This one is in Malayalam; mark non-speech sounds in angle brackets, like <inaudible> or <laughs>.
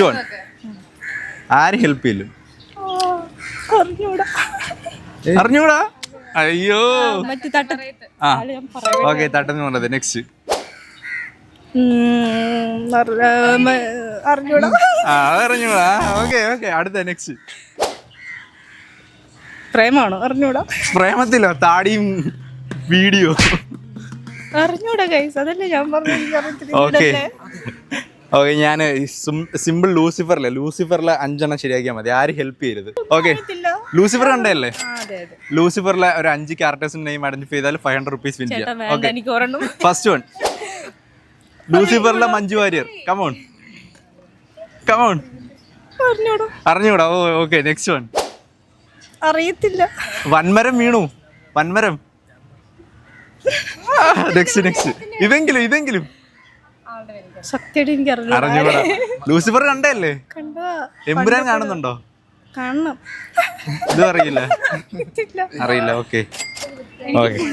നെക്സ്റ്റ് വൺ ആര് ഹെൽപ്പ് ചെയ്യില്ല അറിഞ്ഞൂടാ. അയ്യോ. ആ ഓക്കെ തട്ടെന്ന് പറഞ്ഞത് നെക്സ്റ്റ് അറിഞ്ഞൂടാ. ഓക്കെ ഓക്കെ അടുത്ത നെക്സ്റ്റ് പ്രേമാണോ? അറിഞ്ഞൂടാ. പ്രേമത്തിലോ? താടിയും വീഡിയോ? അറിഞ്ഞൂടാ ഗൈസ് അതല്ലേ ഞാൻ പറഞ്ഞു. ഓക്കെ? ഓക്കെ ഞാൻ സിമ്പിൾ ലൂസിഫറിലെ ലൂസിഫറിലെ അഞ്ചെണ്ണം ശരിയാക്കിയാൽ മതി. ആര് ഹെൽപ്പ് ചെയ്യരുത്. ഓക്കെ ലൂസിഫർ കണ്ടല്ലേ ലൂസിഫറിലെ ഒരു അഞ്ച് ക്യാരക്ടേഴ്സിന്റെ നെയിം ഐഡന്റിഫൈ ചെയ്താൽ ഫൈവ് ഹൺഡ്രഡ് റുപ്പീസ് വിൻ ചെയ്യാം. Okay first one ലൂസിഫറിലെ Manju Warrier. Come on come on അറിഞ്ഞൂടാ അറിഞ്ഞൂടാ ഓ ഓക്കെ നെക്സ്റ്റ് വൺ അറിയത്തില്ല. വൻമരം വീണു. വൻമരം. <laughs> <laughs> നെക്സ്റ്റ് നെക്സ്റ്റ് ഇതെങ്കിലും ഇതെങ്കിലും. സത്യമായിട്ട് എനിക്ക് അറിഞ്ഞൂടാ അറിഞ്ഞൂടാ ലൂസിഫർ കണ്ടല്ലേ കണ്ടതാ. എമ്പുരാൻ കാണുന്നുണ്ടോ? കാണണം. ഇതും അറിയില്ല. <laughs> അറിയില്ല ഓക്കെ ഓക്കെ